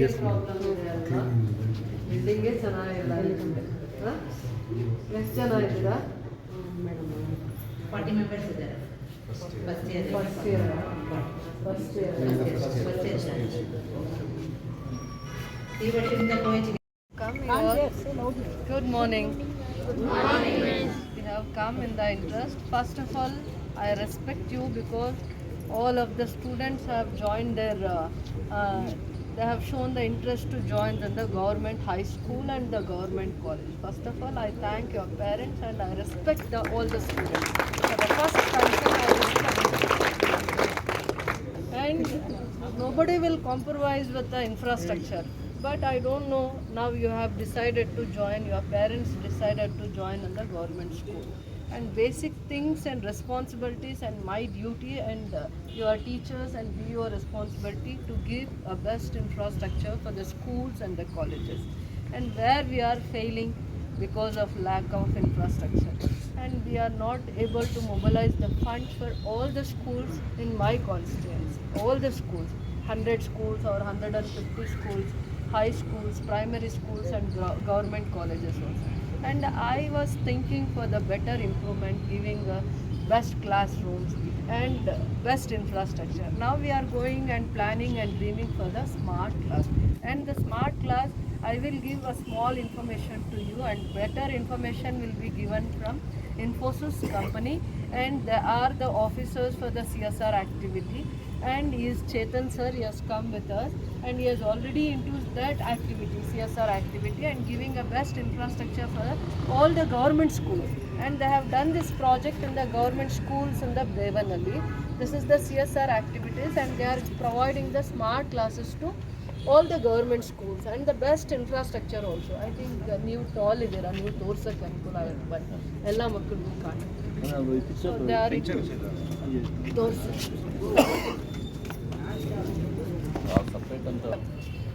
ಬಿಲ್ಡಿಂಗ್ಗೆ problem ಇದೆ ಅಲ್ವಾ ಬಿಲ್ಡಿಂಗೇ ಚೆನ್ನಾಗಿಲ್ಲ ಹಾಂ ಎಷ್ಟು ಜನ ಇದ್ದೀರಾ ಮೇಡಮ್ ಫಾರ್ಟಿ ಮೆಂಬರ್ಸ್ ಇದ್ದಾರೆ first year first year first year first year ಈ ವರ್ಷದಿಂದ coaching Come here. Good morning. Good morning. We have come in the interest. First of all, I respect you because all of the students have joined their. Uh, uh, they have shown the interest to join in the government high school and the government college. First of all, I thank your parents and I respect the, all the students. For the first concern, I respect and nobody will compromise with the infrastructure but i don't know now you have decided to join your parents decided to join in the government school and basic things and responsibilities and my duty and uh, your teachers and be your responsibility to give a best infrastructure for the schools and the colleges. And where we are failing because of lack of infrastructure. And we are not able to mobilize the funds for all the schools in my constituency. All the schools 100 schools or 150 schools high schools primary schools and government colleges also and i was thinking for the better improvement giving uh, best classrooms and best infrastructure. Now we are going and planning and dreaming for the smart class. And the smart class I will give a small information to you and better information will be given from Infosys company. And they are the officers for the CSR activity and he is Chetan sir he has come with us and he has already into that activity CSR activity and giving a best infrastructure for all the government schools and they have done this project in the government schools in the Devanali. This is the CSR activities and they are providing the smart classes to all the government schools and the best infrastructure also. I think uh, ನೀವು tall ಇದ್ದೀರಾ ನೀವು ತೋರ್ಸಕ್ಕೆ ಅನುಕೂಲ ಆಗುತ್ತೆ ಬನ್ನಿ ಎಲ್ಲ ಮಕ್ಕಳಿಗೂ ಕಾಣುತ್ತೆ so they are ತೋರ್ಸಿ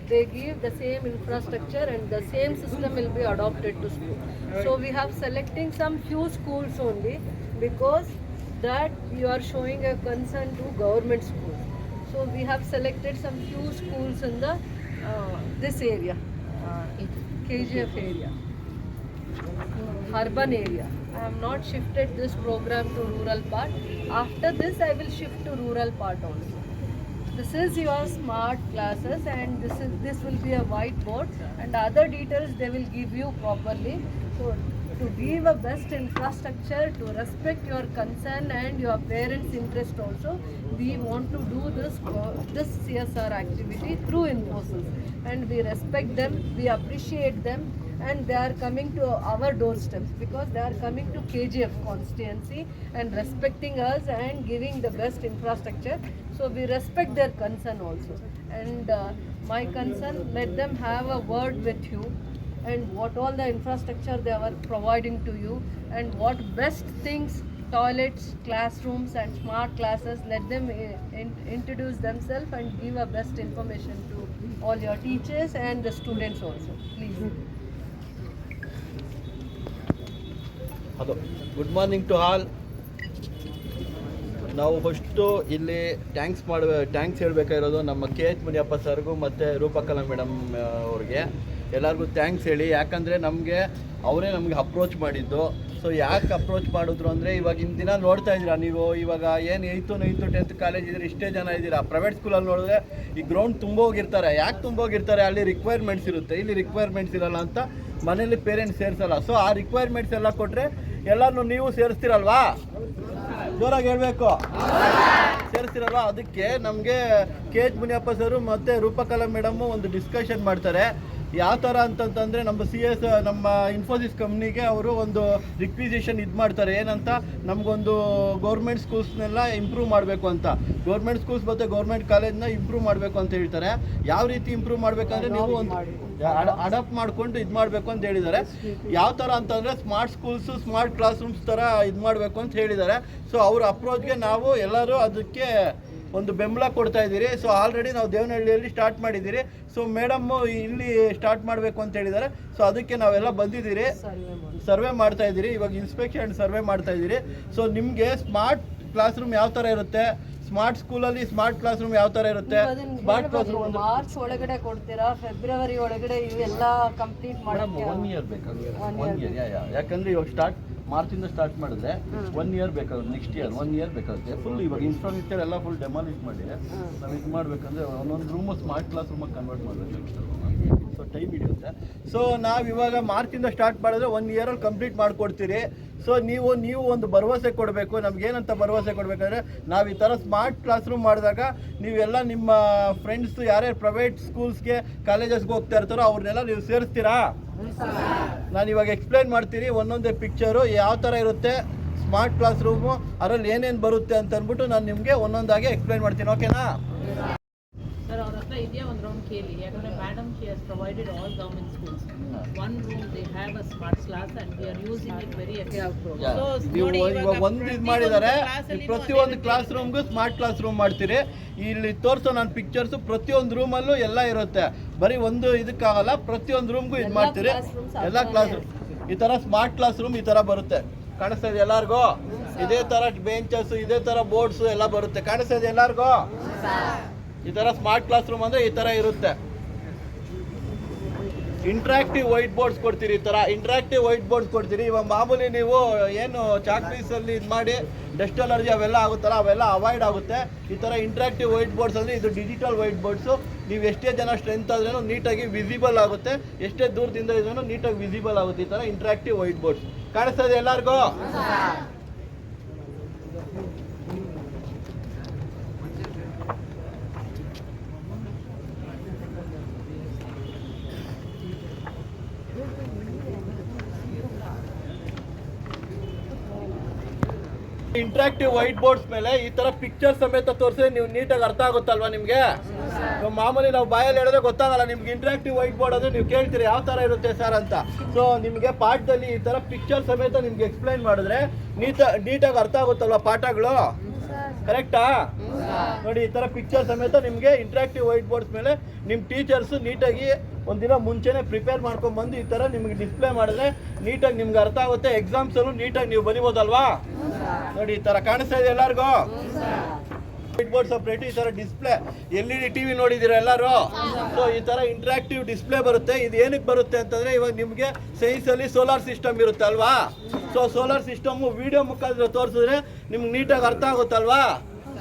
they give the same infrastructure and the same system will be adopted to school. So we have selecting some few schools only because that you are showing a concern to government schools. So we have selected some few schools in the uh, this area, KGF area, urban area. I have not shifted this program to rural part. After this, I will shift to rural part also. This is your smart classes and this is this will be a whiteboard and other details they will give you properly. So to give a best infrastructure, to respect your concern and your parents' interest also, we want to do this this CSR activity through Infosys. And we respect them, we appreciate them and they are coming to our doorsteps because they are coming to KGF constituency and respecting us and giving the best infrastructure. So we respect their concern also. And uh, my concern, let them have a word with you and what all the infrastructure they are providing to you and what best things toilets classrooms and smart classes let them in, introduce themselves and give a best information to all your teachers and the students also please ಅದು good morning to all ನಾವು first ಇಲ್ಲಿ thanks ಮಾಡುವ thanks ಹೇಳಬೇಕಾಗಿರೋದು ನಮ್ಮ K H Muniyappa ಸರ್ಗೂ ಮತ್ತು Roopakala madam ಅವ್ರಿಗೆ. ಎಲ್ಲರಿಗೂ thanks ಹೇಳಿ. ಯಾಕಂದರೆ ನಮಗೆ ಅವರೇ ನಮಗೆ ಅಪ್ರೋಚ್ ಮಾಡಿದ್ದು. ಸೊ ಯಾಕೆ ಅಪ್ರೋಚ್ ಮಾಡಿದ್ರು ಅಂದರೆ ಇವಾಗಿನ ದಿನ ನೋಡ್ತಾ ಇದ್ದೀರಾ ನೀವು? ಇವಾಗ ಏನು ಏಯ್ತು ನೈನ್ತು ಟೆಂತ್ ಕಾಲೇಜ್ ಇದ್ರೆ ಇಷ್ಟೇ ಜನ ಇದ್ದೀರಾ? ಪ್ರೈವೇಟ್ ಸ್ಕೂಲಲ್ಲಿ ನೋಡಿದ್ರೆ ಈ ಗ್ರೌಂಡ್ ತುಂಬೋಗಿರ್ತಾರೆ ಯಾಕೆ ತುಂಬೋಗಿರ್ತಾರೆ ಅಲ್ಲಿ ರಿಕ್ವೈರ್ಮೆಂಟ್ಸ್ ಇರುತ್ತೆ. ಇಲ್ಲಿ ರಿಕ್ವೈರ್ಮೆಂಟ್ಸ್ ಇರಲ್ಲ ಅಂತ ಮನೇಲಿ ಪೇರೆಂಟ್ಸ್ ಸೇರಿಸಲ್ಲ. ಸೊ ಆ ರಿಕ್ವೈರ್ಮೆಂಟ್ಸ್ ಎಲ್ಲ ಕೊಟ್ಟರೆ ಎಲ್ಲರನ್ನು ನೀವು ಸೇರಿಸ್ತೀರಲ್ವಾ? ಜೋರಾಗಿ ಹೇಳಬೇಕು. ಸೇರಿಸ್ತಿರಲ್ವಾ? ಅದಕ್ಕೆ ನಮಗೆ ಕೆ ಎಚ್ ಮುನಿಯಪ್ಪ ಸರು ಮತ್ತು ರೂಪಕಲಾ ಮೇಡಮ್ಮು ಒಂದು ಡಿಸ್ಕಷನ್ ಮಾಡ್ತಾರೆ. ಯಾವ ಥರ ಅಂತಂತಂದರೆ ನಮ್ಮ ಸಿ ಎಸ್ ನಮ್ಮ ಇನ್ಫೋಸಿಸ್ ಕಂಪ್ನಿಗೆ ಅವರು ಒಂದು ರಿಕ್ವಿಸೇಷನ್ ಇದು ಮಾಡ್ತಾರೆ. ಏನಂತ? ನಮಗೊಂದು ಗೌರ್ಮೆಂಟ್ ಸ್ಕೂಲ್ಸ್ನೆಲ್ಲ ಇಂಪ್ರೂವ್ ಮಾಡಬೇಕು ಅಂತ. ಗೌರ್ಮೆಂಟ್ ಸ್ಕೂಲ್ಸ್ ಮತ್ತು ಗೌರ್ಮೆಂಟ್ ಕಾಲೇಜ್ನ ಇಂಪ್ರೂವ್ ಮಾಡಬೇಕು ಅಂತ ಹೇಳ್ತಾರೆ. ಯಾವ ರೀತಿ ಇಂಪ್ರೂವ್ ಮಾಡಬೇಕಂದ್ರೆ ನೀವು ಒಂದು ಅಡಾಪ್ಟ್ ಮಾಡ್ಕೊಂಡು ಇದು ಮಾಡಬೇಕು ಅಂತ ಹೇಳಿದ್ದಾರೆ. ಯಾವ ಥರ ಅಂತಂದರೆ smart schools smart classrooms ಥರ ಇದು ಮಾಡಬೇಕು ಅಂತ ಹೇಳಿದ್ದಾರೆ. ಸೊ ಅವ್ರ ಅಪ್ರೋಚ್ಗೆ ನಾವು ಎಲ್ಲರೂ ಅದಕ್ಕೆ ಒಂದು ಬೆಂಬಲ ಕೊಡ್ತಾ ಇದ್ದೀರಿ. ಸೊ ಆಲ್ರೆಡಿ ನಾವು ದೇವನಹಳ್ಳಿಯಲ್ಲಿ ಸ್ಟಾರ್ಟ್ ಮಾಡಿದ್ದೀರಿ. ಸೊ ಮೇಡಮ್ ಇಲ್ಲಿ ಸ್ಟಾರ್ಟ್ ಮಾಡಬೇಕು ಅಂತ ಹೇಳಿದ್ದಾರೆ. ಸೊ ಅದಕ್ಕೆ ನಾವೆಲ್ಲ ಬಂದಿದ್ದೀರಿ. ಸರ್ವೆ ಮಾಡ್ತಾ ಇದ್ದೀರಿ. ಇವಾಗ ಇನ್ಸ್ಪೆಕ್ಷನ್ ಸರ್ವೆ ಮಾಡ್ತಾ ಇದ್ದೀರಿ. ಸೊ ನಿಮಗೆ ಸ್ಮಾರ್ಟ್ ಕ್ಲಾಸ್ ರೂಮ್ ಯಾವ ಥರ ಇರುತ್ತೆ? ಸ್ಮಾರ್ಟ್ ಸ್ಕೂಲಲ್ಲಿ ಸ್ಮಾರ್ಟ್ ಕ್ಲಾಸ್ ರೂಮ್ ಯಾವ ತರ ಇರುತ್ತೆ? ಸ್ಮಾರ್ಟ್ ಕ್ಲಾಸ್ ರೂಮ್ ಮಾರ್ಚ್ ಒಳಗಡೆ ಕೊಡ್ತೀರಾ ಫೆಬ್ರವರಿ ಒಳಗಡೆ ಇವೆಲ್ಲ ಕಂಪ್ಲೀಟ್ ಮಾಡಿ ಒನ್ ಇಯರ್ ಬೇಕಾಗುತ್ತೆ ಒನ್ ಇಯರ್ ಯಾಕಂದ್ರೆ ಇವಾಗ ಸ್ಟಾರ್ಟ್ ಮಾರ್ಚಿಂದ ಸ್ಟಾರ್ಟ್ ಮಾಡಿದ್ರೆ ಒನ್ ಇಯರ್ ಬೇಕಾಗುತ್ತೆ ನೆಕ್ಸ್ಟ್ ಇಯರ್ ಒನ್ ಇಯರ್ ಬೇಕಾಗುತ್ತೆ. ಫುಲ್ ಇವಾಗ ಇನ್ಫ್ರಾಸ್ಟ್ರಕ್ಚರ್ ಎಲ್ಲ ಫುಲ್ ಡೆಮಾಲಿಷ್ ಮಾಡಿ ನಾವು ಇದು ಮಾಡಬೇಕಂದ್ರೆ ಒಂದೊಂದು ರೂಮು ಸ್ಮಾರ್ಟ್ ಕ್ಲಾಸ್ ರೂಮಾಗಿ ಕನ್ವರ್ಟ್ ಮಾಡಬೇಕು. ಸೊ ಟೈಮ್ ಹಿಡಿಯುತ್ತೆ. ಸೊ ನಾವು ಇವಾಗ ಮಾರ್ಚಿಂದ ಸ್ಟಾರ್ಟ್ ಮಾಡಿದ್ರೆ ಒನ್ ಇಯರಲ್ಲಿ ಕಂಪ್ಲೀಟ್ ಮಾಡಿಕೊಡ್ತೀರಿ. ಸೊ ನೀವು ನೀವು ಒಂದು ಭರವಸೆ ಕೊಡಬೇಕು. ನಮ್ಗೇನಂತ ಭರವಸೆ ಕೊಡಬೇಕಂದ್ರೆ, ನಾವು ಈ ಥರ ಸ್ಮಾರ್ಟ್ ಕ್ಲಾಸ್ ರೂಮ್ ಮಾಡಿದಾಗ ನೀವೆಲ್ಲ ನಿಮ್ಮ ಫ್ರೆಂಡ್ಸ್ ಯಾರ್ಯಾರು ಪ್ರೈವೇಟ್ ಸ್ಕೂಲ್ಸ್ಗೆ ಕಾಲೇಜಸ್ಗೆ ಹೋಗ್ತಾ ಇರ್ತಾರೋ ಅವ್ರನ್ನೆಲ್ಲ ನೀವು ಸೇರಿಸ್ತೀರಾ? ನಾನು ಇವಾಗ ಎಕ್ಸ್ಪ್ಲೈನ್ ಮಾಡ್ತೀನಿ. ಒಂದೊಂದೇ ಪಿಕ್ಚರು ಯಾವ ಥರ ಇರುತ್ತೆ ಸ್ಮಾರ್ಟ್ ಕ್ಲಾಸ್ ರೂಮು ಅದರಲ್ಲಿ ಏನೇನು ಬರುತ್ತೆ ಅಂತ ಅಂದ್ಬಿಟ್ಟು ನಾನು ನಿಮಗೆ ಒಂದೊಂದಾಗಿ ಎಕ್ಸ್ಪ್ಲೈನ್ ಮಾಡ್ತೀನಿ. ಓಕೆನಾ ಇದೆಯಾ ಒಂದು ರೌಂಡ್ ಕೇಳಿ ಯಾಕಂದ್ರೆ madam she has provided all government schools one room they have a smart class and we are using it very ನೀವು ಇವಾಗ ಒಂದು ಇದು ಮಾಡಿದ್ದಾರೆ. ಪ್ರತಿಯೊಂದು ಕ್ಲಾಸ್ ರೂಮ್ಗೂ ಸ್ಮಾರ್ಟ್ ಕ್ಲಾಸ್ ರೂಮ್ ಮಾಡ್ತೀರಿ. ಇಲ್ಲಿ ತೋರಿಸೋ ನನ್ನ ಪಿಕ್ಚರ್ಸು ಪ್ರತಿಯೊಂದು ರೂಮಲ್ಲೂ ಎಲ್ಲ ಇರುತ್ತೆ. ಬರೀ ಒಂದು ಇದಕ್ಕಾಗಲ್ಲ ಪ್ರತಿಯೊಂದು ರೂಮ್ಗೂ ಇದು ಮಾಡ್ತೀರಿ. ಎಲ್ಲ ಕ್ಲಾಸ್ ರೂಮ್ ಈ ಥರ ಸ್ಮಾರ್ಟ್ ಕ್ಲಾಸ್ ರೂಮ್ ಈ ಥರ ಬರುತ್ತೆ. ಕಾಣಿಸ್ತಾ ಇದೆ ಎಲ್ಲರಿಗೂ? ಇದೇ ತರ ಬೆಂಚಸ್ ಇದೇ ತರ ಬೋರ್ಡ್ಸ್ ಎಲ್ಲ ಬರುತ್ತೆ. ಕಾಣಿಸ್ತಾ ಇದೆ ಎಲ್ಲರಿಗೂ? ಈ ಥರ ಸ್ಮಾರ್ಟ್ ಕ್ಲಾಸ್ ರೂಮ್ ಅಂದರೆ ಈ ಥರ ಇರುತ್ತೆ. ಇಂಟ್ರಾಕ್ಟಿವ್ ವೈಟ್ ಬೋರ್ಡ್ಸ್ ಕೊಡ್ತೀರಿ ಈ ಥರ ಇಂಟ್ರಾಕ್ಟಿವ್ ವೈಟ್ ಬೋರ್ಡ್ಸ್ ಕೊಡ್ತೀರಿ. ಇವಾಗ ಮಾಮೂಲಿ ನೀವು ಏನು ಚಾಕ್ ಪೀಸಲ್ಲಿ ಇದು ಮಾಡಿ ಡಸ್ಟ್ ಅಲರ್ಜಿ ಅವೆಲ್ಲ ಆಗುತ್ತಲ್ಲ, ಅವೆಲ್ಲ ಅವಾಯ್ಡ್ ಆಗುತ್ತೆ. ಈ ಥರ ಇಂಟ್ರಾಕ್ಟಿವ್ ವೈಟ್ ಬೋರ್ಡ್ಸ್ ಅಂದರೆ ಇದು ಡಿಜಿಟಲ್ ವೈಟ್ ಬೋರ್ಡ್ಸು ನೀವು ಎಷ್ಟೇ ಜನ ಸ್ಟ್ರೆಂತ್ ಆದ್ರೂ ನೀಟಾಗಿ ವಿಸಿಬಲ್ ಆಗುತ್ತೆ. ಎಷ್ಟೇ ದೂರದಿಂದ ಇದ್ರೂ ನೀಟಾಗಿ ವಿಸಿಬಲ್ ಆಗುತ್ತೆ ಈ ಥರ ಇಂಟ್ರಾಕ್ಟಿವ್ ವೈಟ್ ಬೋರ್ಡ್ಸ್ ಕಾಣಿಸ್ತದೆ ಎಲ್ಲರಿಗೂ? ಇಂಟ್ರಾಕ್ಟಿವ್ ವೈಟ್ ಬೋರ್ಡ್ಸ್ ಮೇಲೆ ಈ ತರ ಪಿಕ್ಚರ್ ಸಮೇತ ತೋರಿಸಿದ್ರೆ ನೀವು ನೀಟಾಗಿ ಅರ್ಥ ಆಗುತ್ತಲ್ವಾ ನಿಮಗೆ? ಮಾಮೂಲಿ ನಾವು ಬಾಯಲ್ಲಿ ಹೇಳಿದ್ರೆ ಗೊತ್ತಾಗಲ್ಲ ನಿಮ್ಗೆ ಇಂಟ್ರಾಕ್ಟಿವ್ ವೈಟ್ ಬೋರ್ಡ್ ಅಂದ್ರೆ ನೀವು ಕೇಳ್ತೀರಿ ಯಾವ ತರ ಇರುತ್ತೆ ಸರ್ ಅಂತ. ಸೊ ನಿಮಗೆ ಪಾಠದಲ್ಲಿ ಈ ತರ ಪಿಕ್ಚರ್ ಸಮೇತ ನಿಮ್ಗೆ ಎಕ್ಸ್ಪ್ಲೈನ್ ಮಾಡಿದ್ರೆ ನೀಟ ನೀಟಾಗಿ ಅರ್ಥ ಆಗುತ್ತಲ್ವಾ ಪಾಠಗಳು? ಕರೆಕ್ಟಾ ನೋಡಿ, ಈ ತರ ಪಿಕ್ಚರ್ ಸಮೇತ ನಿಮಗೆ ಇಂಟ್ರಾಕ್ಟಿವ್ ವೈಟ್ ಬೋರ್ಡ್ಸ್ ಮೇಲೆ ನಿಮ್ಮ ಟೀಚರ್ಸ್ ನೀಟಾಗಿ ಒಂದಿನ ಮುಂಚೆನೆ ಪ್ರಿಪೇರ್ ಮಾಡ್ಕೊಂಡ್ ಬಂದು ಈ ತರ ನಿಮ್ಗೆ ಡಿಸ್ಪ್ಲೇ ಮಾಡಿದ್ರೆ ನೀಟಾಗಿ ನಿಮ್ಗೆ ಅರ್ಥ ಆಗುತ್ತೆ. ಎಕ್ಸಾಮ್ಸ್ ಅಲ್ಲೂ ನೀಟಾಗಿ ನೀವು ಬರಿಬೋದಲ್ವಾ? ನೋಡಿ, ಈ ತರ ಕಾಣಿಸ್ತಾ ಇದೆ ಎಲ್ಲರಿಗೂ? ವೈಟ್ ಬೋರ್ಡ್ ಸಪ್ರೇಟ್ ಈ ತರ display L E D TV ನೋಡಿದಿರ ಎಲ್ಲರೂ? ಸೊ ಈ ತರ ಇಂಟ್ರಾಕ್ಟಿವ್ ಡಿಸ್ಪ್ಲೇ ಬರುತ್ತೆ. ಇದು ಏನಕ್ಕೆ ಬರುತ್ತೆ ಅಂತಂದ್ರೆ ಇವಾಗ ನಿಮಗೆ ಸೈನ್ಸ್ ಅಲ್ಲಿ ಸೋಲಾರ್ ಸಿಸ್ಟಮ್ ಇರುತ್ತೆ ಅಲ್ವಾ? ಸೊ ಸೋಲಾರ್ ಸಿಸ್ಟಮ್ ವಿಡಿಯೋ ಮುಖಾಂತರ ತೋರಿಸಿದ್ರೆ ನಿಮ್ಗೆ ನೀಟಾಗಿ ಅರ್ಥ ಆಗುತ್ತಲ್ವಾ?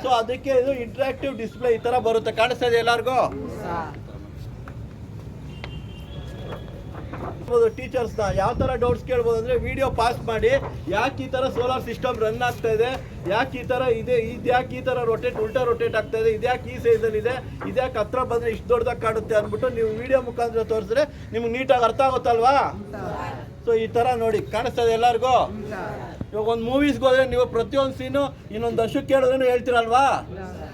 ಸೊ ಅದಕ್ಕೆ ಇದು ಇಂಟ್ರಾಕ್ಟಿವ್ ಡಿಸ್ಪ್ಲೇ ಈ ತರ ಬರುತ್ತೆ. ಕಾಣಿಸ್ತಾ ಇದೆ ಎಲ್ಲರಿಗೂ? ಟೀಚರ್ಸ್ನ ಯಾವ ಥರ ಡೌಟ್ಸ್ ಕೇಳ್ಬೋದು ಅಂದರೆ ವಿಡಿಯೋ ಪಾಸ್ ಮಾಡಿ ಯಾಕೆ ಈ ಥರ ಸೋಲಾರ್ ಸಿಸ್ಟಮ್ ರನ್ ಆಗ್ತಾ ಇದೆ ಯಾಕೆ ಈ ಥರ ಇದೆ ಇದ್ಯಾಕೆ ಈ ಥರ ರೊಟೇಟ್ ಉಲ್ಟಾ ರೊಟೇಟ್ ಆಗ್ತಾ ಇದೆ ಇದ್ಯಾಕೆ ಈ ಸೈಜಲ್ಲಿ ಇದೆ ಇದ್ಯಾಕೆ ಹತ್ರ ಬಂದರೆ ಇಷ್ಟು ದೊಡ್ಡದಾಗ ಕಾಣುತ್ತೆ ಅಂದ್ಬಿಟ್ಟು ನೀವು ವಿಡಿಯೋ ಮುಖಾಂತರ ತೋರಿಸಿದ್ರೆ ನಿಮ್ಗೆ ನೀಟಾಗಿ ಅರ್ಥ ಆಗುತ್ತಲ್ವಾ? ಸೊ ಈ ಥರ ನೋಡಿ. ಕಾಣಿಸ್ತಾ ಇದೆ ಎಲ್ಲರಿಗೂ? ಇವಾಗ ಒಂದು ಮೂವೀಸ್ಗೆ ಹೋದ್ರೆ ನೀವು ಪ್ರತಿಯೊಂದು ಸೀನು ಇನ್ನೊಂದು ದಶಕ್ಕೆ ಕೇಳಿದ್ರೂ ಹೇಳ್ತೀರಲ್ವಾ?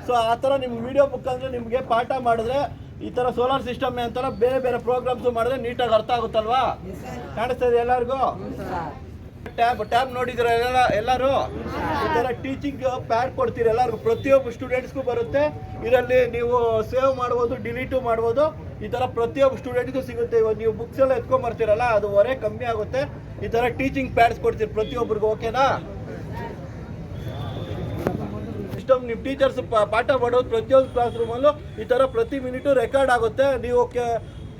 ಸೊ ಆ ಥರ ನಿಮ್ಗೆ ವಿಡಿಯೋ ಮುಖಾಂತರ ನಿಮಗೆ ಪಾಠ ಮಾಡಿದ್ರೆ ಈ ಥರ ಸೋಲಾರ್ ಸಿಸ್ಟಮ್ ಅಂತಾರ ಬೇರೆ ಬೇರೆ ಪ್ರೋಗ್ರಾಮ್ಸ್ ಮಾಡಿದ್ರೆ ನೀಟಾಗಿ ಅರ್ಥ ಆಗುತ್ತಲ್ವಾ? ಕಾಣಿಸ್ತಾ ಇದೆ ಎಲ್ಲರಿಗೂ? ಟ್ಯಾಬ್ ಟ್ಯಾಬ್ ನೋಡಿದ್ರ ಎಲ್ಲ, ಎಲ್ಲರೂ? ಈ ಥರ ಟೀಚಿಂಗ್ ಪ್ಯಾಡ್ ಕೊಡ್ತೀರಿ ಎಲ್ಲರಿಗೂ. ಪ್ರತಿಯೊಬ್ಬ ಸ್ಟೂಡೆಂಟ್ಸ್ಗೂ ಬರುತ್ತೆ. ಇದರಲ್ಲಿ ನೀವು ಸೇವ್ ಮಾಡ್ಬೋದು ಡಿಲೀಟು ಮಾಡ್ಬೋದು. ಈ ಥರ ಪ್ರತಿಯೊಬ್ಬ ಸ್ಟೂಡೆಂಟ್ಗೂ ಸಿಗುತ್ತೆ. ಇವಾಗ ನೀವು ಬುಕ್ಸ್ ಎಲ್ಲ ಎತ್ಕೊಂಬರ್ತೀರಲ್ಲ ಅದು ಹೊರೆ ಕಮ್ಮಿ ಆಗುತ್ತೆ. ಈ ಥರ ಟೀಚಿಂಗ್ ಪ್ಯಾಡ್ಸ್ ಕೊಡ್ತೀರಿ ಪ್ರತಿಯೊಬ್ಬರಿಗೂ ಓಕೆನಾ ಸಿಸ್ಟಮ್ ನಿಮ್ಮ ಟೀಚರ್ಸ್ ಪಾಠ ಮಾಡೋದು ಪ್ರತಿಯೊಂದು ಕ್ಲಾಸ್ ರೂಮಲ್ಲೂ ಈ ಥರ ಪ್ರತಿ ಮಿನಿಟು ರೆಕಾರ್ಡ್ ಆಗುತ್ತೆ. ನೀವು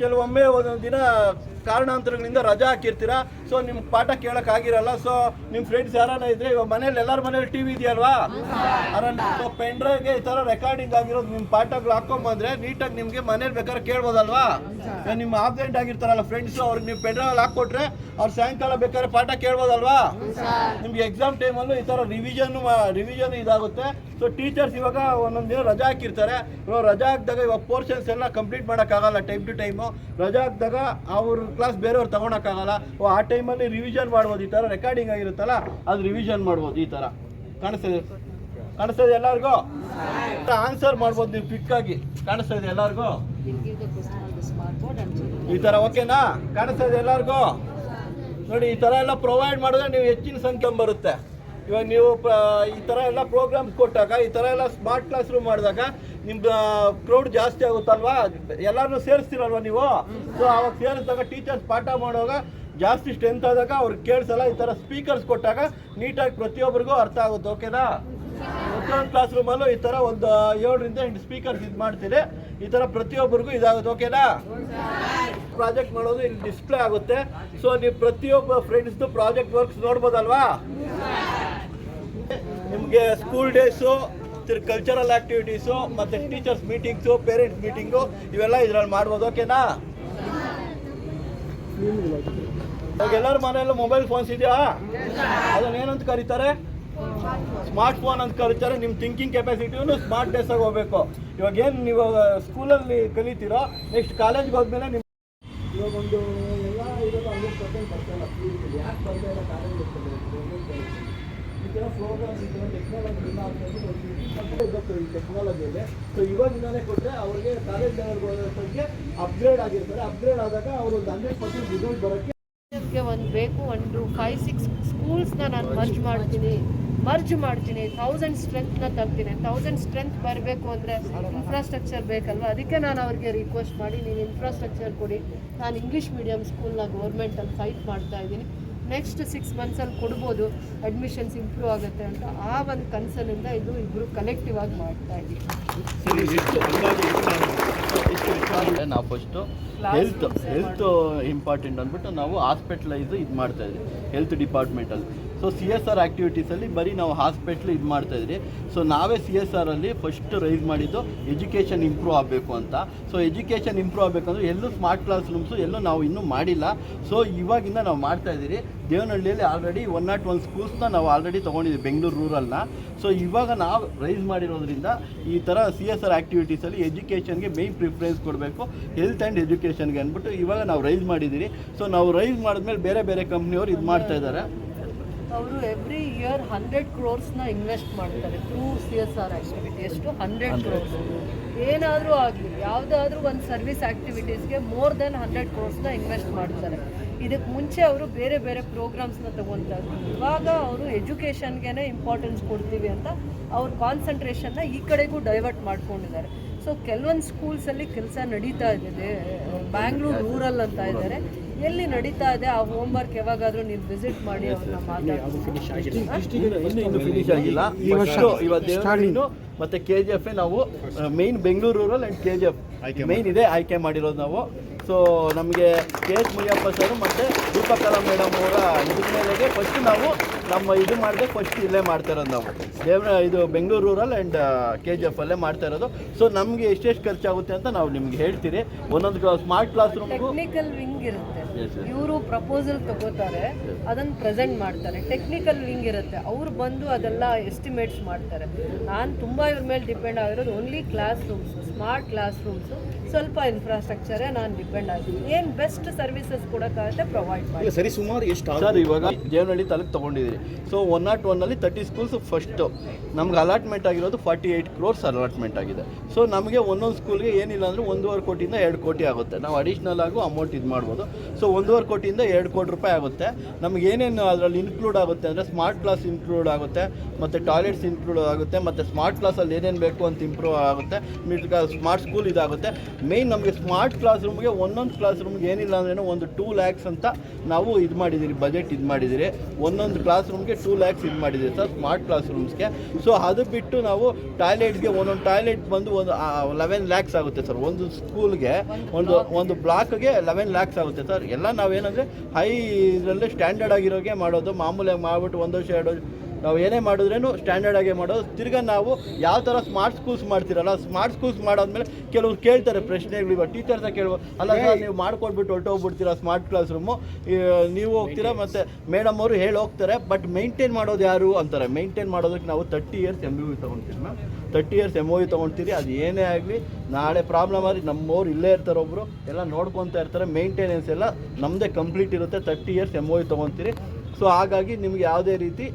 ಕೆಲವೊಮ್ಮೆ ಒಂದೊಂದು ದಿನ ಕಾರಣಾಂತರಗಳಿಂದ ರಜಾ ಹಾಕಿರ್ತೀರಾ? ಸೊ ನಿಮ್ಗೆ ಪಾಠ ಕೇಳಕ್ ಆಗಿರಲ್ಲ. ಸೊ ನಿಮ್ಮ ಫ್ರೆಂಡ್ಸ್ ಯಾರನ್ನ ಇದ್ರೆ ಇವಾಗ ಮನೇಲಿ ಎಲ್ಲರ ಮನೇಲಿ ಟಿ ವಿ ಇದೆಯಲ್ವಾ? ಸೊ ಪೆನ್ ಡ್ರೈವ್ಗೆ ಈ ಥರ ರೆಕಾರ್ಡಿಂಗ್ ಆಗಿರೋದು ನಿಮ್ಮ ಪಾಠಗಳು ಹಾಕೊಂಬಂದ್ರೆ ನೀಟಾಗಿ ನಿಮಗೆ ಮನೇಲಿ ಬೇಕಾದ್ರೆ ಕೇಳ್ಬೋದಲ್ವಾ? ನಿಮ್ಮ ಆಬ್ಸೆಂಟ್ ಆಗಿರ್ತಾರಲ್ಲ ಫ್ರೆಂಡ್ಸ್ ಅವ್ರಿಗೆ ನೀವು ಪೆನ್ ಡ್ರೈವ್ ಹಾಕ್ಕೊಟ್ರೆ ಅವ್ರು ಸಾಯಂಕಾಲ ಬೇಕಾದ್ರೆ ಪಾಠ ಕೇಳ್ಬೋದಲ್ವಾ? ನಿಮ್ಗೆ ಎಕ್ಸಾಮ್ ಟೈಮಲ್ಲೂ ಈ ಥರ ರಿವಿಷನ್ ರಿವಿಷನ್ ಇದಾಗುತ್ತೆ. ಸೊ ಟೀಚರ್ಸ್ ಇವಾಗ ಒಂದೊಂದು ದಿನ ರಜಾ ಹಾಕಿರ್ತಾರೆ. ರಜಾ ಹಾಕಿದಾಗ ಇವಾಗ ಪೋರ್ಷನ್ಸ್ ಎಲ್ಲ ಕಂಪ್ಲೀಟ್ ಮಾಡೋಕ್ಕಾಗಲ್ಲ ಟೈಮ್ ಟು ಟೈಮು ರಜಾ ಹಾಕಿದಾಗ ಅವ್ರ ಕ್ಲಾಸ್ ಬೇರೆಯವ್ರು ತಗೊಳಕ್ಕಾಗಲ್ಲ. ಆ ಟೈಮಲ್ಲಿ ರಿವಿಷನ್ ಮಾಡ್ಬೋದು ಈ ಥರ ರೆಕಾರ್ಡಿಂಗ್ ಆಗಿರುತ್ತಲ್ಲ, ಅದು ರಿವಿಷನ್ ಮಾಡ್ಬೋದು ಈ ಥರ ಕಾಣಿಸ್ತದೆ? ಇದೆ ಕಾಣಿಸ್ತಾ ಇದೆ ಎಲ್ಲರಿಗೂ? ಆನ್ಸರ್ ಮಾಡ್ಬೋದು ನೀವು ಕ್ವಿಕ್ ಆಗಿ. ಕಾಣಿಸ್ತಾ ಇದೆ ಎಲ್ಲರಿಗೂ? ಈ ಥರ ಓಕೆನಾ ಕಾಣಿಸ್ತಾ ಇದೆ ಎಲ್ಲರಿಗೂ? ನೋಡಿ, ಈ ಥರ ಎಲ್ಲ ಪ್ರೊವೈಡ್ ಮಾಡಿದ್ರೆ ನೀವು ಹೆಚ್ಚಿನ ಸಂಖ್ಯೆ ಬರುತ್ತೆ. ಇವಾಗ ನೀವು ಈ ಥರ ಎಲ್ಲ ಪ್ರೋಗ್ರಾಮ್ಸ್ ಕೊಟ್ಟಾಗ, ಈ ಥರ ಎಲ್ಲ ಸ್ಮಾರ್ಟ್ ಕ್ಲಾಸ್ ರೂಮ್ ಮಾಡಿದಾಗ ನಿಮ್ಮ ಕ್ರೌಡ್ ಜಾಸ್ತಿ ಆಗುತ್ತಲ್ವಾ? ಎಲ್ಲಾರು ಸೇರಿಸ್ತೀರಲ್ವ ನೀವು? ಸೊ ಅವಾಗ ಸೇರಿಸಿದಾಗ ಟೀಚರ್ಸ್ ಪಾಠ ಮಾಡುವಾಗ ಜಾಸ್ತಿ ಸ್ಟ್ರೆಂತ್ ಆದಾಗ ಅವ್ರು ಕೇಳಿಸಲ್ಲ, ಈ ಥರ ಸ್ಪೀಕರ್ಸ್ ಕೊಟ್ಟಾಗ ನೀಟಾಗಿ ಪ್ರತಿಯೊಬ್ಬರಿಗೂ ಅರ್ಥ ಆಗುತ್ತೆ ಓಕೆನಾ ಪ್ರತಿಯೊಂದು ಕ್ಲಾಸ್ ರೂಮಲ್ಲೂ ಈ ಥರ ಒಂದು ಏಳರಿಂದ ಎಂಟು ಸ್ಪೀಕರ್ಸ್ ಇದು ಮಾಡ್ತೀರಿ. ಈ ಥರ ಪ್ರತಿಯೊಬ್ಬರಿಗೂ ಇದಾಗುತ್ತೆ ಓಕೆನಾ ಪ್ರಾಜೆಕ್ಟ್ ಮಾಡೋದು ಇಲ್ಲಿ ಡಿಸ್ಪ್ಲೇ ಆಗುತ್ತೆ. ಸೊ ನೀವು ಪ್ರತಿಯೊಬ್ಬ ಫ್ರೆಂಡ್ಸ್ದು ಪ್ರಾಜೆಕ್ಟ್ ವರ್ಕ್ಸ್ ನೋಡ್ಬೋದಲ್ವಾ? ನಿಮಗೆ ಸ್ಕೂಲ್ ಡೇಸು ತಿರ್ಗಿ ಕಲ್ಚರಲ್ ಆ್ಯಕ್ಟಿವಿಟೀಸು ಮತ್ತು ಟೀಚರ್ಸ್ ಮೀಟಿಂಗ್ಸು ಪೇರೆಂಟ್ಸ್ ಮೀಟಿಂಗು ಇವೆಲ್ಲ ಇದ್ರಲ್ಲಿ ಮಾಡ್ಬೋದು ಓಕೆನಾ ಎಲ್ಲರ ಮನೆಯಲ್ಲೂ ಮೊಬೈಲ್ ಫೋನ್ಸ್ ಇದೆಯಾ? ಅದನ್ನ ಏನಂತ ಕರೀತಾರೆ? ಸ್ಮಾರ್ಟ್ ಫೋನ್ ಅಂತ ಕರೀತಾರೆ ನಿಮ್ಮ ಥಿಂಕಿಂಗ್ ಕೆಪಾಸಿಟಿಯೂ ಸ್ಮಾರ್ಟ್ ಆಗಿ ಹೋಗ್ಬೇಕು. ಇವಾಗ ಏನು ನೀವು ಸ್ಕೂಲಲ್ಲಿ ಕಲಿತೀರೋ ನೆಕ್ಸ್ಟ್ ಕಾಲೇಜ್ಗೆ ಹೋದ್ಮೇಲೆ ನಿಮ್ಮ ಇವಾಗ ಒಂದು, ಎಲ್ಲ ಇರೋದು ಹಂಡ್ರೆಡ್ ಪರ್ಸೆಂಟ್ ಬರ್ತಾಯಿಲ್ಲ ಯಾಕೆ ಬರ್ತಾ ಇಲ್ಲ ಕಾಲೇಜ್ ಥರ ಪ್ರೋಗ್ರಾಮ್ಸ್ ಥರ ಟೆಕ್ನಾಲಜಿ ಇಲ್ಲ ಅಂತಂದ್ರೆ ಈ ಟೆಕ್ನಾಲಜಿಯಲ್ಲಿ ಸೊ ಇವಾಗಿಂದಾನೇ ಕೊಟ್ಟರೆ ಅವ್ರಿಗೆ ಕಾಲೇಜ್ ಲೆವೆಲ್ಗೆ ಹೋಗೋಷ್ಟೊತ್ತಿಗೆ ಅಪ್ಗ್ರೇಡ್ ಆಗಿರ್ತಾರೆ. ಅಪ್ಗ್ರೇಡ್ ಆದಾಗ ಅವರು ಒಂದು ಹಂಡ್ರೆಡ್ ಪರ್ಸೆಂಟ್ ರಿಸಲ್ಟ್ ಬರೋಕ್ಕೆ ಒಂದು ಬೇಕು, ಒಂದು ಫೈವ್ ಸಿಕ್ಸ್ ಸ್ಕೂಲ್ಸ್ನ ನಾನು ಮರ್ಜ್ ಮಾಡ್ತೀನಿ. ಮರ್ಜ್ ಮಾಡ್ತೀನಿ. ತೌಸಂಡ್ ಸ್ಟ್ರೆಂತ್ನ ತರ್ತೀನಿ. ತೌಸಂಡ್ ಸ್ಟ್ರೆಂತ್ ಬರಬೇಕು ಅಂದರೆ ಇನ್ಫ್ರಾಸ್ಟ್ರಕ್ಚರ್ ಬೇಕಲ್ವ? ಅದಕ್ಕೆ ನಾನು ಅವ್ರಿಗೆ ರಿಕ್ವೆಸ್ಟ್ ಮಾಡಿ, ನೀನು ಇನ್ಫ್ರಾಸ್ಟ್ರಕ್ಚರ್ ಕೊಡಿ. ನಾನು ಇಂಗ್ಲೀಷ್ ಮೀಡಿಯಮ್ ಸ್ಕೂಲ್ನ ಗೌರ್ಮೆಂಟಲ್ಲಿ ಫೈಟ್ ಮಾಡ್ತಾ ಇದ್ದೀನಿ. ನೆಕ್ಸ್ಟ್ ಸಿಕ್ಸ್ ಮಂತ್ಸಲ್ಲಿ ಕೊಡ್ಬೋದು ಅಡ್ಮಿಷನ್ಸ್ ಇಂಪ್ರೂವ್ ಆಗುತ್ತೆ ಅಂತ ಆ ಒಂದು ಕನ್ಸರ್ನಿಂದ ಇದು ಇಬ್ಬರು ಕಲೆಕ್ಟಿವ್ ಆಗಿ ಮಾಡ್ತಾ ಇದ್ದೀವಿ. ನಾವು ಫಸ್ಟು ಹೆಲ್ತ್ ಹೆಲ್ತ್ ಇಂಪಾರ್ಟೆಂಟ್ ಅಂದ್ಬಿಟ್ಟು ನಾವು ಹಾಸ್ಪಿಟ್ಲೈಸ್ ಇದು ಮಾಡ್ತಾ ಇದ್ದೀವಿ ಹೆಲ್ತ್ ಡಿಪಾರ್ಟ್ಮೆಂಟಲ್ಲಿ ಸೊ ಸಿ ಎಸ್ ಆರ್ ಆ್ಯಕ್ಟಿವಿಟೀಸಲ್ಲಿ ಬರೀ ನಾವು ಹಾಸ್ಪಿಟ್ಲ್ ಇದು ಮಾಡ್ತಾ ಇದ್ರಿ. ಸೊ ನಾವೇ ಸಿ ಎಸ್ ಆರಲ್ಲಿ ಫಸ್ಟ್ ರೈಸ್ ಮಾಡಿದ್ದು ಎಜುಕೇಷನ್ ಇಂಪ್ರೂವ್ ಆಗಬೇಕು ಅಂತ. ಸೊ ಎಜುಕೇಷನ್ ಇಂಪ್ರೂವ್ ಆಗಬೇಕಂದ್ರೆ ಎಲ್ಲೂ ಸ್ಮಾರ್ಟ್ ಕ್ಲಾಸ್ ರೂಮ್ಸು ಎಲ್ಲೂ ನಾವು ಇನ್ನೂ ಮಾಡಿಲ್ಲ. ಸೊ ಇವಾಗಿಂದ ನಾವು ಮಾಡ್ತಾ ಇದ್ದೀರಿ. ದೇವನಹಳ್ಳಿಯಲ್ಲಿ ಆಲ್ರೆಡಿ ಒನ್ ನಾಟ್ ಒನ್ ಸ್ಕೂಲ್ಸ್ನ ನಾವು ಆಲ್ರೆಡಿ ತೊಗೊಂಡಿದ್ದೀವಿ ಬೆಂಗಳೂರು ರೂರಲ್ನ ಸೊ ಇವಾಗ ನಾವು ರೈಸ್ ಮಾಡಿರೋದ್ರಿಂದ ಈ ಥರ ಸಿ ಎಸ್ ಆರ್ ಆ್ಯಕ್ಟಿವಿಟೀಸಲ್ಲಿ ಎಜುಕೇಷನ್ಗೆ ಮೇಯ್ನ್ ಪ್ರಿಫರೆನ್ಸ್ ಕೊಡಬೇಕು. ಹೆಲ್ತ್ ಆ್ಯಂಡ್ ಎಜುಕೇಷನ್ಗೆ ಅಂದ್ಬಿಟ್ಟು ಇವಾಗ ನಾವು ರೈಸ್ ಮಾಡಿದ್ದೀರಿ. ಸೊ ನಾವು ರೈಸ್ ಮಾಡಿದ್ಮೇಲೆ ಬೇರೆ ಬೇರೆ ಕಂಪ್ನಿಯವರು ಇದು ಮಾಡ್ತಾ ಇದ್ದಾರೆ. ಅವರು ಎವ್ರಿ ಇಯರ್ ಹಂಡ್ರೆಡ್ ಕ್ರೋರ್ಸ್ನ ಇನ್ವೆಸ್ಟ್ ಮಾಡ್ತಾರೆ through C S R activity ಎಷ್ಟು? ಹಂಡ್ರೆಡ್ ಕ್ರೋರ್ಸ್ ಏನಾದರೂ ಆಗಲಿ ಯಾವುದಾದ್ರೂ ಒಂದು ಸರ್ವಿಸ್ ಆ್ಯಕ್ಟಿವಿಟೀಸ್ಗೆ ಮೋರ್ ದೆನ್ ಹಂಡ್ರೆಡ್ ಕ್ರೋರ್ಸ್ನ ಇನ್ವೆಸ್ಟ್ ಮಾಡ್ತಾರೆ. ಇದಕ್ಕೆ ಮುಂಚೆ ಅವರು ಬೇರೆ ಬೇರೆ ಪ್ರೋಗ್ರಾಮ್ಸ್ನ ತಗೊತಾರೆ. ಇವಾಗ ಅವರು ಎಜುಕೇಷನ್ಗೆ ಇಂಪಾರ್ಟೆನ್ಸ್ ಕೊಡ್ತೀವಿ ಅಂತ ಅವ್ರ ಕಾನ್ಸಂಟ್ರೇಷನ್ನ ಈ ಕಡೆಗೂ ಡೈವರ್ಟ್ ಮಾಡ್ಕೊಂಡಿದ್ದಾರೆ. ಸೊ ಕೆಲವೊಂದು ಸ್ಕೂಲ್ಸಲ್ಲಿ ಕೆಲಸ ನಡೀತಾ ಇದೆ. ಬ್ಯಾಂಗ್ಳೂರು ರೂರಲ್ ಅಂತ ಇದ್ದಾರೆ. ಎಲ್ಲಿ ನಡೀತಾ ಇದೆ ಆ ಹೋಮ್ ವರ್ಕ್ ಯಾವಾಗಾದರೂ ನೀವು ವಿಸಿಟ್ ಮಾಡಿ ಅವ್ರನ್ನ ಆಗಿದೆ ಇನ್ನು ಇನ್ನು ಫಿನಿಶ್ ಆಗಿಲ್ಲ. ಫಸ್ಟು ಇವತ್ತು ದೇವನಹಳ್ಳಿನು ಮತ್ತೆ ಕೆ ಜಿ ಎಫ್ ನಾವು main Bengaluru rural and K G F main ಇದೆ ಆಯ್ಕೆ ಮಾಡಿರೋದು ನಾವು. ಸೊ ನಮಗೆ ಕೆ ಎಚ್ ಮುನಿಯಪ್ಪ ಸರ್ ಮತ್ತು ದೀಪಕಲಾ ಮೇಡಮ್ ಅವರ ಇದ್ರ ಮೇಲೆಗೆ ಫಸ್ಟ್ ನಾವು ನಮ್ಮ ಇದು ಮಾಡಿದೆ ಫಸ್ಟ್ ಇಲ್ಲೇ ಮಾಡ್ತಾ ಇರೋದು ನಾವು. ದೇವ್ರ ಇದು Bengaluru rural and K G F ಅಲ್ಲೇ ಮಾಡ್ತಾ ಇರೋದು. ಸೊ ನಮಗೆ ಎಷ್ಟೆಷ್ಟು ಖರ್ಚಾಗುತ್ತೆ ಅಂತ ನಾವು ನಿಮ್ಗೆ ಹೇಳ್ತೀರಿ. ಒಂದೊಂದು smart class room technical wing ಇರುತ್ತೆ. ಇವರು ಪ್ರಪೋಸಲ್ ತಗೋತಾರೆ ಅದನ್ನು ಪ್ರೆಸೆಂಟ್ ಮಾಡ್ತಾರೆ. ಟೆಕ್ನಿಕಲ್ ವಿಂಗ್ ಇರುತ್ತೆ. ಅವ್ರು ಬಂದು ಅದೆಲ್ಲ ಎಸ್ಟಿಮೇಟ್ಸ್ ಮಾಡ್ತಾರೆ. ನಾನು ತುಂಬ ಇವ್ರ ಮೇಲೆ ಡಿಪೆಂಡ್ ಆಗಿರೋದು only class rooms smart class rooms ಸ್ವಲ್ಪ ಇನ್ಫ್ರಾಸ್ಟ್ರಕ್ಚರ್ ನಾನು ಡಿಪೆಂಡ್ ಆಗಿದ್ದೀನಿ ಏನು ಬೆಸ್ಟ್ ಸರ್ವಿಸಸ್ ಕೊಡೋಕ್ಕಾಗುತ್ತೆ ಪ್ರೊವೈಡ್ ಮಾಡಿ. ಸರಿ ಸುಮಾರು ಎಷ್ಟು ಸರ್ ಇವಾಗ ದೇವನಹಳ್ಳಿ ತಾಲೂಕು ತೊಗೊಂಡಿದ್ದೀರಿ. ಸೊ ಒನ್ ನಾಟ್ ಒನ್ನಲ್ಲಿ ತರ್ಟಿ ಸ್ಕೂಲ್ಸ್ ಫಸ್ಟು ನಮ್ಗೆ ಅಲಾಟ್ಮೆಂಟ್ ಆಗಿರೋದು ಫಾರ್ಟಿ ಏಯ್ಟ್ ಕ್ರೋರ್ಸ್ ಅಲಾಟ್ಮೆಂಟ್ ಆಗಿದೆ. ಸೊ ನಮಗೆ ಒಂದೊಂದು ಸ್ಕೂಲ್ಗೆ ಏನಿಲ್ಲ ಅಂದರೆ ಒಂದೂವರೆ ಕೋಟಿಯಿಂದ ಎರಡು ಕೋಟಿ ಆಗುತ್ತೆ. ನಾವು ಅಡಿಷ್ನಲ್ ಆಗು ಅಮೌಂಟ್ ಇದು ಮಾಡ್ಬೋದು. ಸೊ ಒಂದೂವರೆ ಕೋಟಿಯಿಂದ ಎರಡು ಕೋಟಿ ರೂಪಾಯಿ ಆಗುತ್ತೆ. ನಮ್ಗೆ ಏನೇನು ಅದರಲ್ಲಿ ಇನ್ಕ್ಲೂಡ್ ಆಗುತ್ತೆ ಅಂದರೆ ಸ್ಮಾರ್ಟ್ ಕ್ಲಾಸ್ ಇನ್ಕ್ಲೂಡ್ ಆಗುತ್ತೆ ಮತ್ತು ಟಾಯ್ಲೆಟ್ಸ್ ಇನ್ಕ್ಲೂಡ್ ಆಗುತ್ತೆ ಮತ್ತು ಸ್ಮಾರ್ಟ್ ಕ್ಲಾಸಲ್ಲಿ ಏನೇನು ಬೇಕು ಅಂತ ಇಂಪ್ರೂವ್ ಆಗುತ್ತೆ ಸ್ಮಾರ್ಟ್ ಸ್ಕೂಲ್ ಇದಾಗುತ್ತೆ. ಮೇಯ್ನ್ ನಮಗೆ ಸ್ಮಾರ್ಟ್ ಕ್ಲಾಸ್ ರೂಮ್ಗೆ ಒಂದೊಂದು ಕ್ಲಾಸ್ ರೂಮ್ಗೆ ಏನಿಲ್ಲ ಅಂದ್ರೆ ಒಂದು ಟೂ ಲ್ಯಾಕ್ಸ್ ಅಂತ ನಾವು ಇದು ಮಾಡಿದ್ದೀರಿ ಬಜೆಟ್ ಇದು ಮಾಡಿದ್ದೀರಿ ಒಂದೊಂದು ಕ್ಲಾಸ್ ರೂಮ್ಗೆ ಟೂ ಲ್ಯಾಕ್ಸ್ ಇದು ಮಾಡಿದ್ದೀರಿ ಸರ್ ಸ್ಮಾರ್ಟ್ ಕ್ಲಾಸ್ ರೂಮ್ಸ್ಗೆ ಸೊ ಅದು ಬಿಟ್ಟು ನಾವು ಟಾಯ್ಲೆಟ್ಗೆ ಒಂದೊಂದು ಟಾಯ್ಲೆಟ್ ಬಂದು ಒಂದು ಲೆವೆನ್ ಲ್ಯಾಕ್ಸ್ ಆಗುತ್ತೆ ಸರ್. ಒಂದು ಸ್ಕೂಲ್ಗೆ ಒಂದು ಒಂದು ಬ್ಲಾಕ್ಗೆ ಲೆವೆನ್ ಲ್ಯಾಕ್ಸ್ ಆಗುತ್ತೆ ಸರ್. ಎಲ್ಲ ನಾವೇನಂದರೆ ಹೈ ಇದರಲ್ಲೇ ಸ್ಟ್ಯಾಂಡರ್ಡ್ ಆಗಿರೋಗೆ ಮಾಡೋದು. ಮಾಮೂಲಿಯಾಗಿ ಮಾಡಿಬಿಟ್ಟು ಒಂದು ವರ್ಷ, ಎರಡು ವರ್ಷ ನಾವು ಏನೇ ಮಾಡಿದ್ರೇನು ಸ್ಟ್ಯಾಂಡರ್ಡ್ ಆಗಿ ಮಾಡೋದು. ತಿರ್ಗಾ ನಾವು ಯಾವ ಥರ ಸ್ಮಾರ್ಟ್ ಸ್ಕೂಲ್ಸ್ ಮಾಡ್ತೀರಲ್ಲ ಸ್ಮಾರ್ಟ್ ಸ್ಕೂಲ್ಸ್ ಮಾಡಾದ್ಮೇಲೆ ಕೆಲವ್ರು ಕೇಳ್ತಾರೆ ಪ್ರಶ್ನೆಗಳು ಇವಾಗ ಟೀಚರ್ಸ ಕೇಳುವ ಅಲ್ಲ ಸರ್ ನೀವು ಮಾಡ್ಕೊಟ್ಬಿಟ್ಟು ಹೊರಟೋಗ್ಬಿಡ್ತೀರಾ ಸ್ಮಾರ್ಟ್ ಕ್ಲಾಸ್ ರೂಮು ನೀವು ಹೋಗ್ತೀರಾ ಮತ್ತು ಮೇಡಮ್ ಅವರು ಹೇಳಿ ಹೋಗ್ತಾರೆ ಬಟ್ ಮೇಂಟೈನ್ ಮಾಡೋದು ಯಾರು ಅಂತಾರೆ? ಮೇಂಟೈನ್ ಮಾಡೋದಕ್ಕೆ ನಾವು ತರ್ಟಿ ಇಯರ್ಸ್ ಎಂ ಯು ತೊಗೊಳ್ತೀವಿ ma'am thirty years M U ತೊಗೊಳ್ತೀರಿ ಅದು ಏನೇ ಆಗಲಿ ನಾಳೆ ಪ್ರಾಬ್ಲಮ್ ಆಗಿ ನಮ್ಮವ್ರು ಇಲ್ಲೇ ಇರ್ತಾರೆ ಒಬ್ಬರು ಎಲ್ಲ ನೋಡ್ಕೊತಾ ಇರ್ತಾರೆ ಮೇಂಟೆನೆನ್ಸ್ ಎಲ್ಲ ನಮ್ಮದೇ ಕಂಪ್ಲೀಟ್ ಇರುತ್ತೆ ತರ್ಟಿ ಇಯರ್ಸ್ ಎಂ ಯು ತೊಗೊತೀರಿ. ಸೊ ಹಾಗಾಗಿ ನಿಮ್ಗೆ ಯಾವುದೇ ರೀತಿ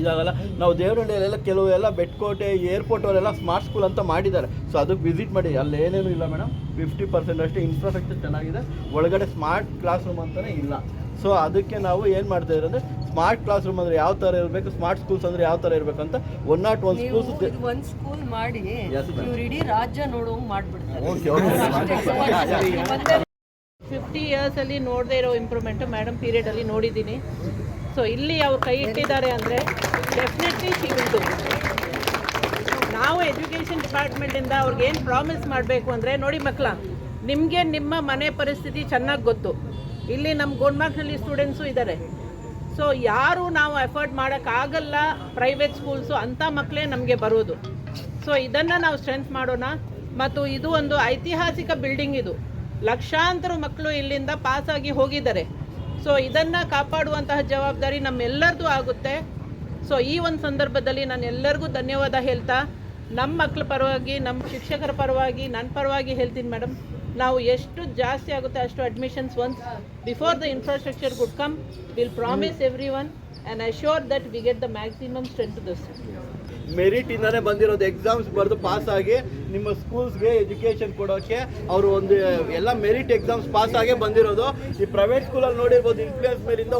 ಇದಾಗಲ್ಲ. ನಾವು ದೇವರಹಳ್ಳಿಯಲ್ಲೆಲ್ಲ ಕೆಲವು ಎಲ್ಲ ಬೆಟ್ಕೋಟೆ ಏರ್ಪೋರ್ಟ್ ಅವರೆಲ್ಲ ಸ್ಮಾರ್ಟ್ ಸ್ಕೂಲ್ ಅಂತ ಮಾಡಿದ್ದಾರೆ. ಸೊ ಅದಕ್ಕೆ ವಿಸಿಟ್ ಮಾಡಿ. ಅಲ್ಲಿ ಏನೇನು ಇಲ್ಲ ಮೇಡಮ್ ಫಿಫ್ಟಿ ಪರ್ಸೆಂಟ್ ಅಷ್ಟೇ ಇನ್ಫ್ರಾಸ್ಟ್ರಕ್ಚರ್ ಚೆನ್ನಾಗಿದೆ. ಒಳಗಡೆ ಸ್ಮಾರ್ಟ್ ಕ್ಲಾಸ್ ರೂಮ್ ಅಂತಲೇ ಇಲ್ಲ. ಸೊ ಅದಕ್ಕೆ ನಾವು ಏನು ಮಾಡ್ತಾ ಇದ್ರೆ ಅಂದರೆ ಸ್ಮಾರ್ಟ್ ಕ್ಲಾಸ್ ರೂಮ್ ಅಂದರೆ ಯಾವ ಥರ ಇರಬೇಕು ಸ್ಮಾರ್ಟ್ ಸ್ಕೂಲ್ಸ್ ಅಂದರೆ ಯಾವ ಥರ ಇರಬೇಕು ಅಂತ ಒನ್ ನಾಟ್ ಒನ್ ಸ್ಕೂಲ್ಸ್ ಒಂದ್ ಸ್ಕೂಲ್ ಮಾಡಿ ಇವ್ರು ಇಡೀ ರಾಜ್ಯ ನೋಡುವಂಗೆ ಮಾಡಿಬಿಡ್ತಾರೆ. ಫಿಫ್ಟಿ ಇಯರ್ಸಲ್ಲಿ ನೋಡದೇ ಇರೋ ಇಂಪ್ರೂವ್ಮೆಂಟು ಮೇಡಮ್ ಪೀರಿಯಡಲ್ಲಿ ನೋಡಿದ್ದೀನಿ. ಸೊ ಇಲ್ಲಿ ಅವ್ರು ಕೈ ಇಟ್ಟಿದ್ದಾರೆ ಅಂದರೆ ಡೆಫಿನೆಟ್ಲಿ ಡು ನಾವು ಎಜುಕೇಷನ್ ಡಿಪಾರ್ಟ್ಮೆಂಟಿಂದ ಅವ್ರಿಗೆ ಏನು ಪ್ರಾಮಿಸ್ ಮಾಡಬೇಕು ಅಂದರೆ, ನೋಡಿ ಮಕ್ಕಳ ನಿಮಗೆ ನಿಮ್ಮ ಮನೆ ಪರಿಸ್ಥಿತಿ ಚೆನ್ನಾಗಿ ಗೊತ್ತು. ಇಲ್ಲಿ ನಮ್ಮ ಗೋಲ್ಮಾರ್ಕ್ನಲ್ಲಿ ಸ್ಟೂಡೆಂಟ್ಸು ಇದ್ದಾರೆ ಸೊ ಯಾರು ನಾವು ಎಫರ್ಟ್ ಮಾಡೋಕ್ಕಾಗಲ್ಲ ಪ್ರೈವೇಟ್ ಸ್ಕೂಲ್ಸು ಅಂಥ ಮಕ್ಕಳೇ ನಮಗೆ ಬರೋದು. ಸೊ ಇದನ್ನು ನಾವು ಸ್ಟ್ರೆಂತ್ ಮಾಡೋಣ. ಮತ್ತು ಇದು ಒಂದು ಐತಿಹಾಸಿಕ ಬಿಲ್ಡಿಂಗ್ ಇದು. ಲಕ್ಷಾಂತರ ಮಕ್ಕಳು ಇಲ್ಲಿಂದ ಪಾಸಾಗಿ ಹೋಗಿದ್ದಾರೆ. ಸೊ ಇದನ್ನು ಕಾಪಾಡುವಂತಹ ಜವಾಬ್ದಾರಿ ನಮ್ಮೆಲ್ಲರದು ಆಗುತ್ತೆ. ಸೊ ಈ ಒಂದು ಸಂದರ್ಭದಲ್ಲಿ ನಾನು ಎಲ್ಲರಿಗೂ ಧನ್ಯವಾದ ಹೇಳ್ತಾ ನಮ್ಮ ಮಕ್ಕಳ ಪರವಾಗಿ ನಮ್ಮ ಶಿಕ್ಷಕರ ಪರವಾಗಿ ನನ್ನ ಪರವಾಗಿ ಹೇಳ್ತೀನಿ ಮೇಡಮ್ ನಾವು ಎಷ್ಟು ಜಾಸ್ತಿ ಆಗುತ್ತೆ ಅಷ್ಟು admissions once before the infrastructure good come will promise every one and I sure that we get the maximum strength this merit ಇಂದಾನೆ ಬಂದಿರೋದು. ಎಕ್ಸಾಮ್ಸ್ ಬರೆದು ಪಾಸ್ ಆಗಿ ನಿಮ್ಮ ಸ್ಕೂಲ್ಸ್ಗೆ ಎಜುಕೇಶನ್ ಕೊಡೋಕೆ ಅವರು ಒಂದು, ಎಲ್ಲ ಮೆರಿಟ್ ಎಕ್ಸಾಮ್ಸ್ ಪಾಸ್ ಆಗೇ ಬಂದಿರೋದು. ಈ ಪ್ರೈವೇಟ್ ಸ್ಕೂಲಲ್ಲಿ ನೋಡಿರ್ಬೋದು ಇನ್ಫ್ಲೂಯೆನ್ಸ್ ಮೇಲಿಂದ